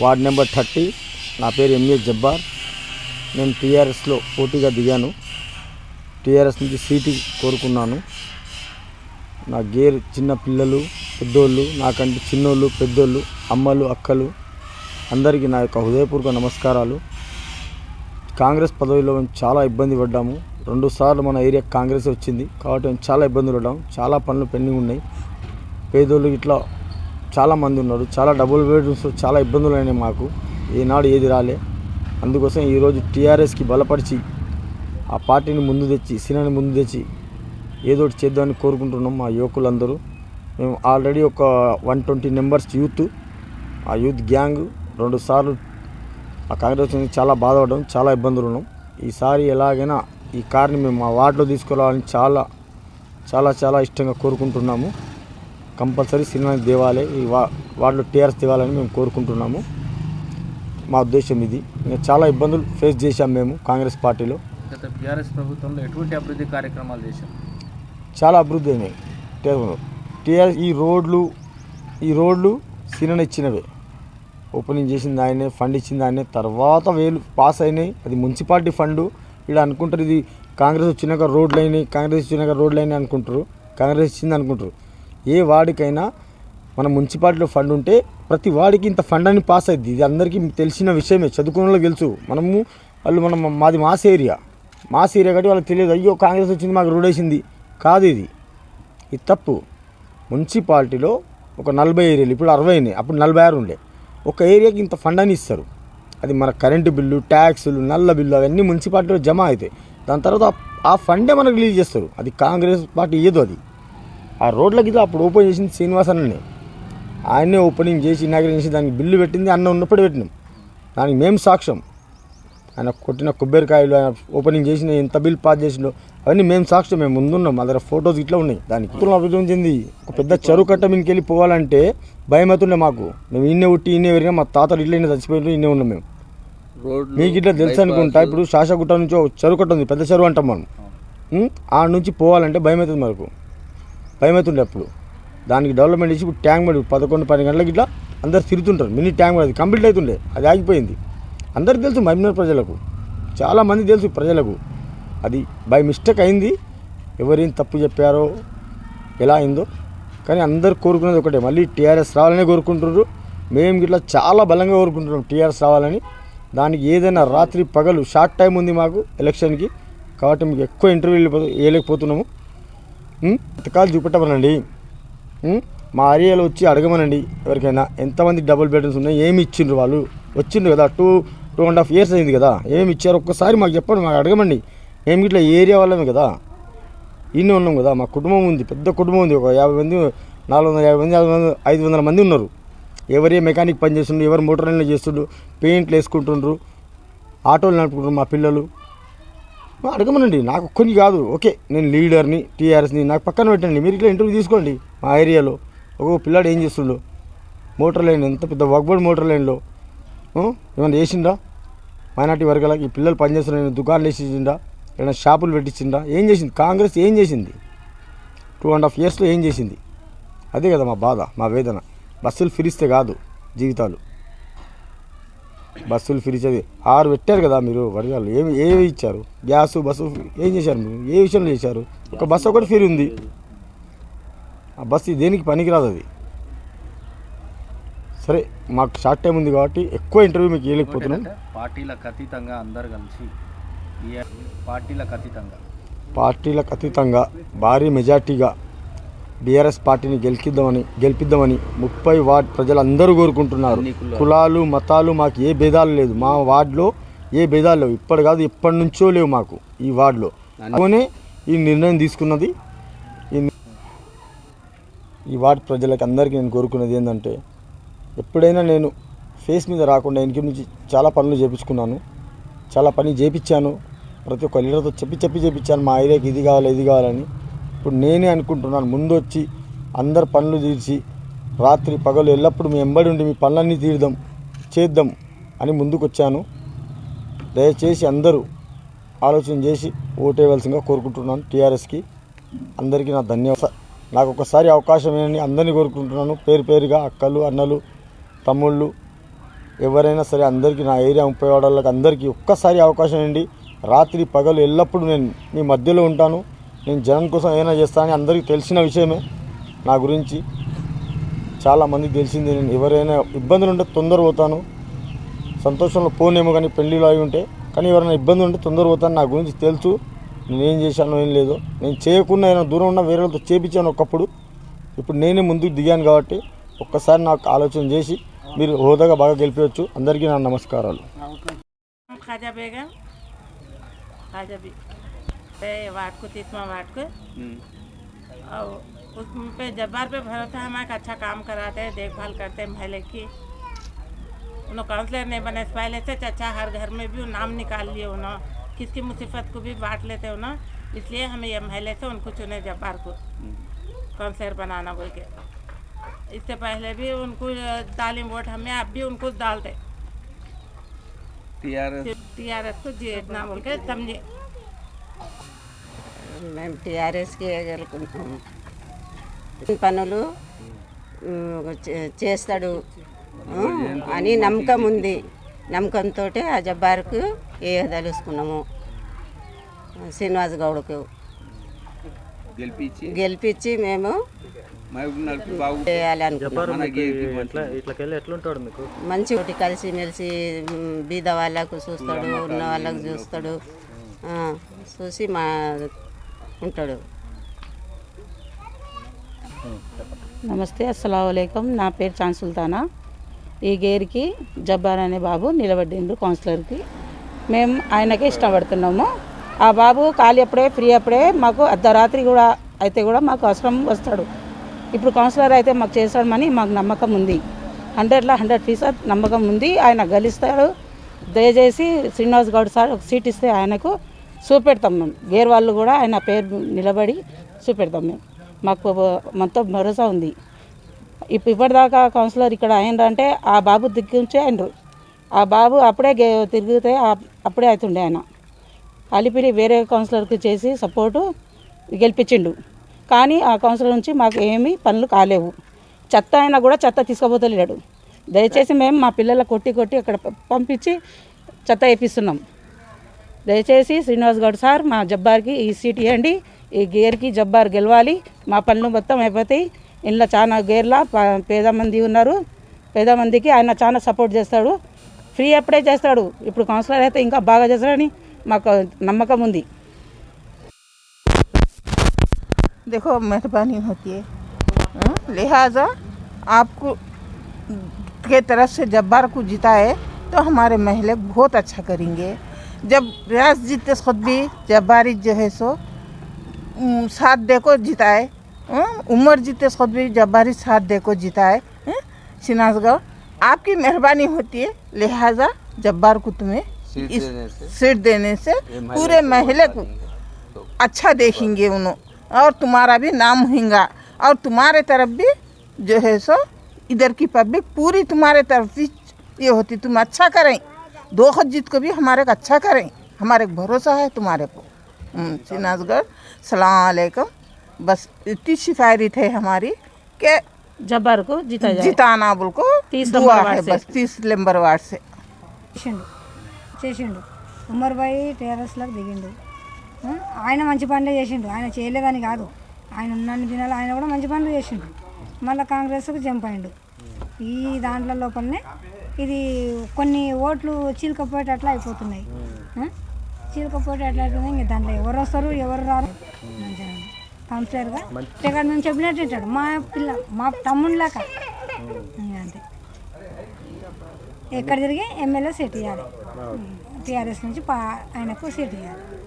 Ward number thirty నా పేరు MA Jabbar. నేను టీఆర్ఎస్లో పోటీగా దిగాను. టీఆర్ఎస్ నుంచి సీటు కోరుకున్నాను. నా గేర్ చిన్న పిల్లలు పెద్దోళ్ళు నాకంటే చిన్నోళ్ళు పెద్దోళ్ళు అమ్మలు అక్కలు అందరికీ నా యొక్క హృదయపూర్వక నమస్కారాలు. కాంగ్రెస్ పదవిలో మేము చాలా ఇబ్బంది పడ్డాము. రెండు సార్లు మన ఏరియా కాంగ్రెస్ వచ్చింది. కాబట్టి మేము చాలా ఇబ్బందులు పడ్డాము. చాలా పనులు పెండింగ్ ఉన్నాయి. పేదోళ్ళు ఇట్లా చాలామంది ఉన్నారు. చాలా డబుల్ బెడ్రూమ్స్ చాలా ఇబ్బందులు అయినాయి మాకు. ఈనాడు ఏది రాలే. అందుకోసం ఈరోజు టీఆర్ఎస్కి బలపరిచి ఆ పార్టీని ముందు తెచ్చి సినిమాని ముందు తెచ్చి ఏదో ఒకటి చేద్దామని కోరుకుంటున్నాం మా యువకులందరూ. మేము ఆల్రెడీ ఒక వన్ ట్వంటీ మెంబర్స్ యూత్ ఆ యూత్ గ్యాంగ్ రెండు సార్లు ఆ కాంగ్రెస్ నుంచి చాలా బాధపడడం చాలా ఇబ్బందులు ఉన్నాం. ఈసారి ఎలాగైనా ఈ కార్ని మేము మా వార్డులో తీసుకురావాలని చాలా చాలా చాలా ఇష్టంగా కోరుకుంటున్నాము. కంపల్సరీ సినిమాకి తేవాలి ఈ వా వార్డులో టీఆర్ఎస్ తేవాలని మేము కోరుకుంటున్నాము. మా ఉద్దేశం ఇది. ఇంకా చాలా ఇబ్బందులు ఫేస్ చేశాం మేము కాంగ్రెస్ పార్టీలో. గత బీఆర్ఎస్ ప్రభుత్వంలో ఎటువంటి అభివృద్ధి కార్యక్రమాలు చేశాం? చాలా అభివృద్ధి అయినాయి. టీఆర్ఎస్ ఈ రోడ్లు ఈ రోడ్లు సినిమా ఇచ్చినవే. ఓపెనింగ్ చేసింది ఆయనే ఫండ్ ఇచ్చింది ఆయనే. తర్వాత వేలు పాస్ అయినాయి. అది మున్సిపాలిటీ ఫండ్. ఇక్కడ అనుకుంటారు ఇది కాంగ్రెస్ వచ్చినాక రోడ్లు అయినాయి కాంగ్రెస్ వచ్చినాక రోడ్లు అయినాయి అనుకుంటారు. కాంగ్రెస్ ఇచ్చింది అనుకుంటారు. ఏ వాడికైనా మన మున్సిపాలిటీలో ఫండ్ ఉంటే ప్రతి వాడికి ఇంత ఫండ్ అని పాస్ అయింది ఇది అందరికీ తెలిసిన విషయమే. చదువుకున్న తెలుసు. మనము వాళ్ళు మనం మాది మాస్ ఏరియా. మాస్ ఏరియా కాబట్టి వాళ్ళకి తెలియదు. అయ్యో కాంగ్రెస్ వచ్చింది మాకు రూడ్ వేసింది. కాదు ఇది. ఇది తప్పు. మున్సిపాలిటీలో ఒక నలభై ఏరియాలు ఇప్పుడు అరవై అయినాయి. అప్పుడు నలభై ఆరు ఉండే. ఒక ఏరియాకి ఇంత ఫండ్ అని ఇస్తారు. అది మన కరెంటు బిల్లు ట్యాక్సులు నల్ల బిల్లు అవన్నీ మున్సిపాలిటీలో జమ అవుతాయి. దాని తర్వాత ఆ- ఆ ఫండే మనకు రిలీజ్ చేస్తారు. అది కాంగ్రెస్ పార్టీ ఏదో అది. ఆ రోడ్ల గిట్ల అప్పుడు ఓపెన్ చేసింది శ్రీనివాస్ అన్ననే. ఆయనే ఓపెనింగ్ చేసి ఇనాగ్రేషన్ చేసి దానికి బిల్లు పెట్టింది అన్న ఉన్నప్పుడు పెట్టినాం. దానికి మేము సాక్ష్యం. ఆయన కొట్టిన కొబ్బరికాయలు ఆయన ఓపెనింగ్ చేసిన ఎంత బిల్ పాస్ చేసిండో అవన్నీ మేము సాక్ష్యం మేము ముందున్నాం. మా దగ్గర ఫొటోస్ ఇట్లా ఉన్నాయి. దానికి అభివృద్ధి చెంది ఒక పెద్ద చెరువు కట్ట మీదకి వెళ్ళి పోవాలంటే భయం అవుతుండే మాకు. మేము ఇన్నే ఉట్టి ఇన్నే పెరిగినా మా తాతలు ఇట్లా ఇన్నే చచ్చిపోయిన ఇన్నే ఉన్నాం మేము. మీకు ఇట్లా తెలుసు అనుకుంటా ఇప్పుడు శాసగుట్ట నుంచి ఒక చెరువు కట్ట ఉంది పెద్ద చెరువు అంటాం మనం? ఆ నుంచి పోవాలంటే భయం అవుతుంది మనకు భయం అవుతుండే అప్పుడు దానికి డెవలప్మెంట్ ఇచ్చి ఇప్పుడు ట్యాంక్ పడి పదకొండు పది గంటలకి ఇట్లా అందరు తిరుగుతుంటారు. మినీ ట్యాంక్ అది కంప్లీట్ అవుతుండే అది ఆగిపోయింది. అందరికి తెలుసు మహిమనగర్ ప్రజలకు. చాలామంది తెలుసు ప్రజలకు. అది బై మిస్టేక్ అయింది. ఎవరేం తప్పు చెప్పారో ఎలా అయిందో. కానీ అందరు కోరుకునేది ఒకటే మళ్ళీ టీఆర్ఎస్ రావాలనే కోరుకుంటున్నారు మేము ఇట్లా చాలా బలంగా కోరుకుంటున్నాం టీఆర్ఎస్ రావాలని. దానికి ఏదైనా రాత్రి పగలు షార్ట్ టైం ఉంది మాకు ఎలక్షన్కి. కాబట్టి మీకు ఎక్కువ ఇంటర్వ్యూలు వేయలేకపోతున్నాము ఉం? చూపెట్టమనండి. మా ఏరియాలో వచ్చి అడగమనండి ఎవరికైనా. ఎంతమంది డబుల్ బెడ్రూమ్స్ ఉన్నాయి? ఏమి ఇచ్చిండ్రు వాళ్ళు? వచ్చిండ్రు కదా two two and half years అయింది కదా. ఏమి ఇచ్చారు? ఒక్కసారి మాకు చెప్పండి మాకు అడగమండి. మేము ఇట్లా ఏరియా వాళ్ళమే కదా. ఇన్ని ఉన్నాం కదా మా కుటుంబం ఉంది పెద్ద కుటుంబం ఉంది. ఒక యాభై మంది నాలుగు వందల యాభై మంది ఐదు వందల ఐదు వందల మంది ఉన్నారు. ఎవరే మెకానిక్ పని చేస్తుండ్రు ఎవరు మోటార్ లైన్లో చేస్తుండ్రు పెయింట్లు వేసుకుంటుండ్రు ఆటోలు నడుపుకుంటారు మా పిల్లలు. అడగమనండి. నాకు కొన్ని కాదు. ఓకే నేను లీడర్ని టీఆర్ఎస్ని నాకు పక్కన పెట్టండి. మీరు ఇట్లా ఇంటర్వ్యూ తీసుకోండి. మా ఏరియాలో ఒక పిల్లాడు ఏం చేస్తుండో? మోటార్ లైన్ ఎంత పెద్ద వర్క్బోర్డ్ మోటార్ లైన్లో. ఏమైనా వేసిండా? మైనార్టీ వర్గాలకి ఈ పిల్లలు పనిచేస్తున్న దుకాణాలు వేసిండా ఏమైనా షాపులు పెట్టించిండా? ఏం చేసింది? కాంగ్రెస్ ఏం చేసింది? టూ అండ్ హాఫ్ ఇయర్స్లో ఏం చేసింది? అదే కదా మా బాధ మా వేదన. బస్సులు ఫిరిస్తే కాదు జీవితాలు. బస్సులు ఫ్రీ చదివి. ఆరు పెట్టారు కదా మీరు వర్గాలు ఏమి ఏమి ఇచ్చారు? గ్యాస్ బస్సు ఏం చేశారు మీరు? ఏ విషయంలో చేశారు? ఒక బస్సు ఒకటి ఫ్రీ ఉంది. ఆ బస్సు దేనికి పనికిరాదు అది. సరే మాకు షార్ట్ టైం ఉంది కాబట్టి ఎక్కువ ఇంటర్వ్యూ మీకు ఇవ్వలేకపోతున్నాం. పార్టీలకు అతీతంగా అందరు కలిసి పార్టీలకు అతీతంగా పార్టీలకు అతీతంగా భారీ మెజార్టీగా బీఆర్ఎస్ పార్టీని గెలికిద్దామని గెలిపిద్దామని ముప్పై వార్డ్ ప్రజలందరూ కోరుకుంటున్నారు. కులాలు. మతాలు మాకు ఏ భేదాలు లేదు. మా వార్డులో ఏ భేదాలు లేవు. ఇప్పటి కాదు ఎప్పటి నుంచో లేవు మాకు ఈ వార్డులో. అందుకనే ఈ నిర్ణయం తీసుకున్నది. ఈ వార్డు ప్రజలకి అందరికీ నేను కోరుకున్నది ఏంటంటే ఎప్పుడైనా నేను ఫేస్ మీద రాకుండా ఇంటి నుంచి చాలా పనులు చేపించుకున్నాను. చాలా పని చేపించాను. ప్రతి ఒక్క లీడర్తో చెప్పి చెప్పి చేపించాను. మా ఏరియాకి ఇది కావాలి ఇది కావాలని ఇప్పుడు నేనే అనుకుంటున్నాను ముందు వచ్చి అందరు పనులు తీర్చి రాత్రి పగలు ఎల్లప్పుడు మీ ఎంబడి ఉండి మీ పనులన్నీ తీర్దాం చేద్దాం అని ముందుకొచ్చాను. దయచేసి అందరూ ఆలోచన చేసి ఓటేయవలసిందిగా కోరుకుంటున్నాను టీఆర్ఎస్కి. అందరికీ నా ధన్యవాదాలు. నాకు ఒకసారి అవకాశం ఏనని అందరినీ కోరుకుంటున్నాను. పేరు పేరుగా అక్కలు అన్నలు తమ్ముళ్ళు ఎవరైనా సరే అందరికీ నా ఏరియా ముప్పై వాడళ్ళకి అందరికీ ఒక్కసారి అవకాశం ఏంటి రాత్రి పగలు ఎల్లప్పుడూ నేను మీ మధ్యలో ఉంటాను. నేను జనం కోసం ఏమైనా చేస్తానని అందరికీ తెలిసిన విషయమే నా గురించి. చాలా మందికి తెలిసింది నేను ఎవరైనా ఇబ్బందులు ఉంటే తొందర పోతాను. సంతోషంలో పోనేమో కానీ పెళ్ళిలో అయి ఉంటే కానీ ఎవరైనా ఇబ్బంది ఉంటే తొందర పోతాను నా గురించి తెలుసు. నేను ఏం చేశానో ఏం లేదో. నేను చేయకుండా ఏమైనా దూరం ఉన్నా వేరే వాళ్ళతో చేపించాను ఒకప్పుడు. ఇప్పుడు నేనే ముందుకు దిగాను కాబట్టి ఒక్కసారి నాకు ఆలోచన చేసి మీరు హోదాగా బాగా గెలిపించవచ్చు అందరికీ నా నమస్కారాలు. वाट को तीसवा वाट को। हम्म। और उस पे जब्बार पे भरोसा हमारे अच्छा काम कराते हैं देखभाल करते हैं पहले की। उन्होंने काउंसलर नहीं बने पहले से चचा हर घर में भी नाम निकाल लिए उन्होंने किसकी मुसीबत को भी बांट लेते उन्होंने इसलिए हमें यह महले से उनको चुने जब्बार को। हम्म। काउंसलर बनाना बोल के। इससे पहले भी उनको तालीम वोट हमें आप भी उनको डालते। टी आर एस को जीतना बोल के समझे। మేము టీఆర్ఎస్కి వేయగలుగుతున్నాము పనులు చేస్తాడు. అని నమ్మకం ఉంది. నమ్మకంతో ఆ జబ్బార్కు వేయదలుచుకున్నాము శ్రీనివాస్ గౌడ్కు. గెలిపించి గెలిపించి మేము మంచి ఒకటి కలిసి మెలిసి బీద వాళ్ళకు చూస్తాడు ఉన్న వాళ్ళకు చూస్తాడు. ఆ, చూసి మా ఉంటాడు. నమస్తే అస్సలం నా పేరు చాన్ సుల్తానా. ఈ గేర్కి జబ్బార్ అనే బాబు నిలబడిండు కౌన్సిలర్కి. మేము ఆయనకే ఇష్టపడుతున్నాము. ఆ బాబు ఖాళీ అప్పుడే ఫ్రీ అప్పుడే మాకు అర్ధరాత్రి కూడా అయితే కూడా మాకు అవసరం వస్తాడు. ఇప్పుడు కౌన్సిలర్ అయితే మాకు చేస్తాడమని మాకు నమ్మకం ఉంది. హండ్రెడ్లో హండ్రెడ్ ఫీసెడ్ నమ్మకం ఉంది. ఆయన గెలుస్తాడు. దయచేసి శ్రీనివాస్ గౌడ్ సార్ ఒక సీట్ ఇస్తే ఆయనకు చూపెడతాం మేము. గేర్ వాళ్ళు కూడా ఆయన పేరు నిలబడి చూపెడతాం మేము. మాకు మొత్తం భరోసా ఉంది. ఇప్పుడు ఇప్పటిదాకా కౌన్సిలర్ ఇక్కడ అయినరంటే ఆ బాబు దిగ్గుంచే అయినరు. ఆ బాబు అప్పుడే గే తిరిగితే అప్పుడే అవుతుండే ఆయన. అలిపిరి వేరే కౌన్సిలర్కి చేసి సపోర్టు గెలిపించిండు. కానీ ఆ కౌన్సిలర్ నుంచి మాకు ఏమీ పనులు కాలేవు. చెత్త అయినా కూడా చెత్త తీసుకుపోతలేడు. దయచేసి మేము మా పిల్లల కొట్టి కొట్టి అక్కడ పంపించి చెత్త వేపిస్తున్నాం. దయచేసి శ్రీనివాస్ గౌడ్ సార్ మా జబ్బార్కి ఈ సీట్ ఇవ్వండి ఈ గేర్కి జబ్బార్ గెలవాలి మా పనులు మొత్తం అయిపోతాయి ఇంట్లో చాలా గేర్ల ప- పేద మంది ఉన్నారు పేద మందికి ఆయన చాలా సపోర్ట్ చేస్తాడు ఫ్రీ అప్పుడే చేస్తాడు ఇప్పుడు కౌన్సిలర్ అయితే ఇంకా బాగా చేస్తాడని మాకు నమ్మకం ఉంది देखो मेहरबानी होती है हाँ? लिहाजा आपको के तरफ से जब्बार को जिताए तो हमारे महिला बहुत अच्छा करेंगे जब रियाज जीते खुद भी जब्बारी जो है सो साथ दे को जिताए? उमर जीते खुद भी जब्बारी साथ दे को जिताए? शिनाजगढ़ आपकी मेहरबानी होती है लिहाजा जब्बार को तुम्हें इस सीट देने से पूरे महिला को अच्छा देखेंगे उन्होंने और तुम्हारा भी नाम होगा और तुम्हारे तरफ़ भी जो है सो इधर की पब्लिक पूरी तुम्हारे तरफ़ भी ये होती तुम अच्छा करें। दो खुद जीत को भी हमारे को अच्छा करें हमारे को भरोसा है तुम्हारे को हम्म, श्रीनाथगढ़ सलाम अलैकुम बस इतनी शिफायत है हमारी कि జబ్బార్కు జీతా జాయ్. जिताना बोल को तीस दुआ नंबर वार्ड है से। बस तीस नंबर वार्ड से చేసిండు చేసిండు ఉమర్ భాయ్ టీఆర్ఎస్లోకి దిగిండు ఆ, ఆయన మంచి పనులే చేసిండు ఆయన చేయలేదని కాదు ఆయన ఉన్నన్ని దినాలు ఆయన కూడా మంచి పనులు చేసిండు మళ్ళీ కాంగ్రెస్కి జంప్ అయిండు ఈ దాంట్లో లోపలనే ఇది కొన్ని ఓట్లు చీలకపోయేటట్లు అయిపోతున్నాయి. ఆ? చీలకపోతే ఎట్లా అవుతుంది ఇంక దాంట్లో ఎవరు వస్తారు ఎవరు రారు. కౌన్సిలర్గా ఇక్కడ మేము చెప్పినట్టు మా పిల్ల మా తమ్ముళ్ళక అంతే. ఎక్కడ తిరిగి ఎమ్మెల్యే సీట్ ఇవ్వాలి టీఆర్ఎస్ నుంచి పా ఆయనకు సీట్ ఇవ్వాలి